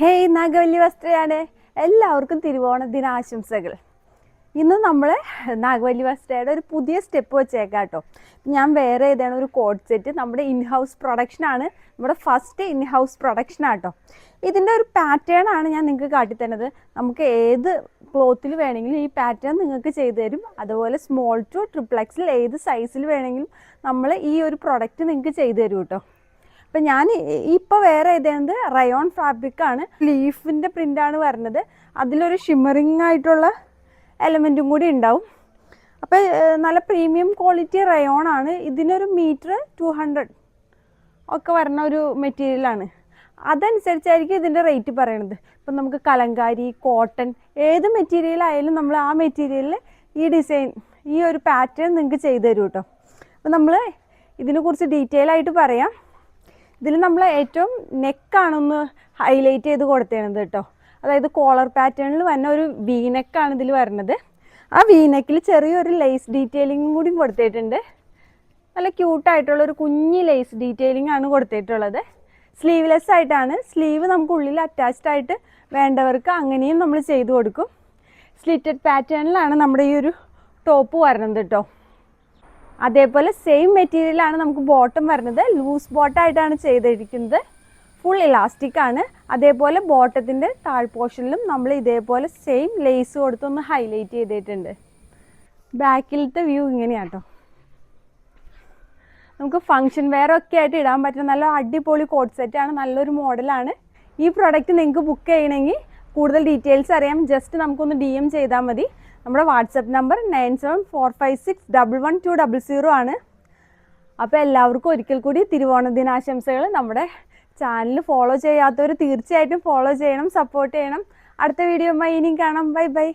Hey Nagavalli വസ്ത്രയാണ് എല്ലാവർക്കും തിരുവോണ ദിനാശംസകൾ ഇന്ന് നമ്മൾ നാഗവല്ലി വസ്ത്രയുടെ ഒരു പുതിയ സ്റ്റെപ്പ് വെച്ചേക്കാം കേട്ടോ. ഞാൻ വേറെ ഏതാണ് ഒരു കോഡ് സെറ്റ് നമ്മുടെ ഇൻ ഹൗസ് പ്രൊഡക്ഷനാണ് നമ്മുടെ ഫസ്റ്റ് ഇൻ ഹൗസ് പ്രൊഡക്ഷനാണ് കേട്ടോ. ഇതിന്റെ ഒരു പാറ്റേൺ ആണ് ഞാൻ നിങ്ങൾക്ക് കാട്ടിത്തന്നത്. നമുക്ക് ഏത് ക്ലോത്തിൽ വേണമെങ്കിലും ഈ പാറ്റേൺ നിങ്ങൾക്ക് ചെയ്തു തരും. അതുപോലെ സ്മോൾ ടു ട്രിപ്ലക്സിൽ ഏത് സൈസിൽ വേണമെങ്കിലും നമ്മൾ ഈ ഒരു പ്രൊഡക്റ്റ് നിങ്ങൾക്ക് ചെയ്തു തരും കേട്ടോ. അപ്പം ഞാൻ ഇപ്പൊ വേറെ ഏതാണ്ട് റയോൺ ഫാബ്രിക് ആണ് ലീഫിന്റെ പ്രിന്റ് ആണ് വരുന്നത് അതിലൊരു ഷിമ്മറിങ് ആയിട്ടുള്ള എലമെന്റും കൂടി ഉണ്ടാവും. അപ്പോൾ നല്ല പ്രീമിയം ക്വാളിറ്റി റയോൺ ആണ്. ഇതിനൊരു മീറ്റർ ടു ഹൺഡ്രഡ് ഒക്കെ വരുന്ന ഒരു മെറ്റീരിയലാണ് അതനുസരിച്ചായിരിക്കും ഇതിന്റെ റേറ്റ് പറയണത്. ഇപ്പം നമുക്ക് കലങ്കാരി കോട്ടൺ ഏത് മെറ്റീരിയൽ ആയാലും നമ്മൾ ആ മെറ്റീരിയലിൽ ഈ ഡിസൈൻ ഈ ഒരു പാറ്റേൺ നിങ്ങൾക്ക് ചെയ്തു തരും കേട്ടോ അപ്പം നമ്മൾ ഇതിനെക്കുറിച്ച് ഡീറ്റെയിൽ ആയിട്ട് പറയാം. ഇതിൽ നമ്മൾ ഏറ്റവും നെക്കാണൊന്ന് ഹൈലൈറ്റ് ചെയ്ത് കൊടുത്തേണത് കേട്ടോ അതായത് കോളർ പാറ്റേണിൽ വന്ന ഒരു വി നെക്കാണ് ഇതിൽ വരുന്നത് ആ വി നെക്കിൽ ചെറിയൊരു ലേസ് ഡീറ്റെയിലിംഗും കൂടി കൊടുത്തിട്ടുണ്ട്. നല്ല ക്യൂട്ടായിട്ടുള്ള ഒരു കുഞ്ഞി ലേസ് ഡീറ്റെയിലിംഗ് ആണ് കൊടുത്തിട്ടുള്ളത്. സ്ലീവ്ലെസ് ആയിട്ടാണ്. സ്ലീവ് നമുക്ക് ഉള്ളിൽ അറ്റാച്ച്ഡ് ആയിട്ട് വേണ്ടവർക്ക് അങ്ങനെയും നമ്മൾ ചെയ്തു കൊടുക്കും. സ്ലിറ്റഡ് പാറ്റേണിലാണ് നമ്മുടെ ഈ ഒരു ടോപ്പ് വരുന്നത് കേട്ടോ അതേപോലെ സെയിം മെറ്റീരിയലാണ് നമുക്ക് ബോട്ടം വരുന്നത്. ലൂസ് ബോട്ടായിട്ടാണ് ചെയ്തിരിക്കുന്നത്. ഫുൾ ഇലാസ്റ്റിക് ആണ്. അതേപോലെ ബോട്ടത്തിന്റെ താഴ്പോർഷനിലും നമ്മൾ ഇതേപോലെ സെയിം ലേസ് കൊടുത്തൊന്ന് ഹൈലൈറ്റ് ചെയ്തിട്ടുണ്ട്. ബാക്കിലത്തെ വ്യൂ ഇങ്ങനെയാട്ടോ. നമുക്ക് ഫങ്ഷൻ വെയർ ഒക്കെ ആയിട്ട് ഇടാൻ പറ്റുന്ന നല്ല അടിപൊളി കോട്ട് സെറ്റാണ് നല്ലൊരു മോഡലാണ് ഈ പ്രോഡക്റ്റ് നിങ്ങൾക്ക് ബുക്ക് ചെയ്യണമെങ്കിൽ കൂടുതൽ ഡീറ്റെയിൽസ് അറിയാം. ജസ്റ്റ് നമുക്കൊന്ന് ഡി എം ചെയ്താൽ മതി. നമ്മുടെ WhatsApp number nine seven four five six double one two double zero ആണ്. അപ്പോൾ എല്ലാവർക്കും ഒരിക്കൽ കൂടി തിരുവോണ ദിനാശംസകൾ നമ്മുടെ ചാനൽ ഫോളോ ചെയ്യാത്തവർ തീർച്ചയായിട്ടും ഫോളോ ചെയ്യണം സപ്പോർട്ട് ചെയ്യണം. അടുത്ത വീഡിയോ ഇനിയും കാണാം. Bye bye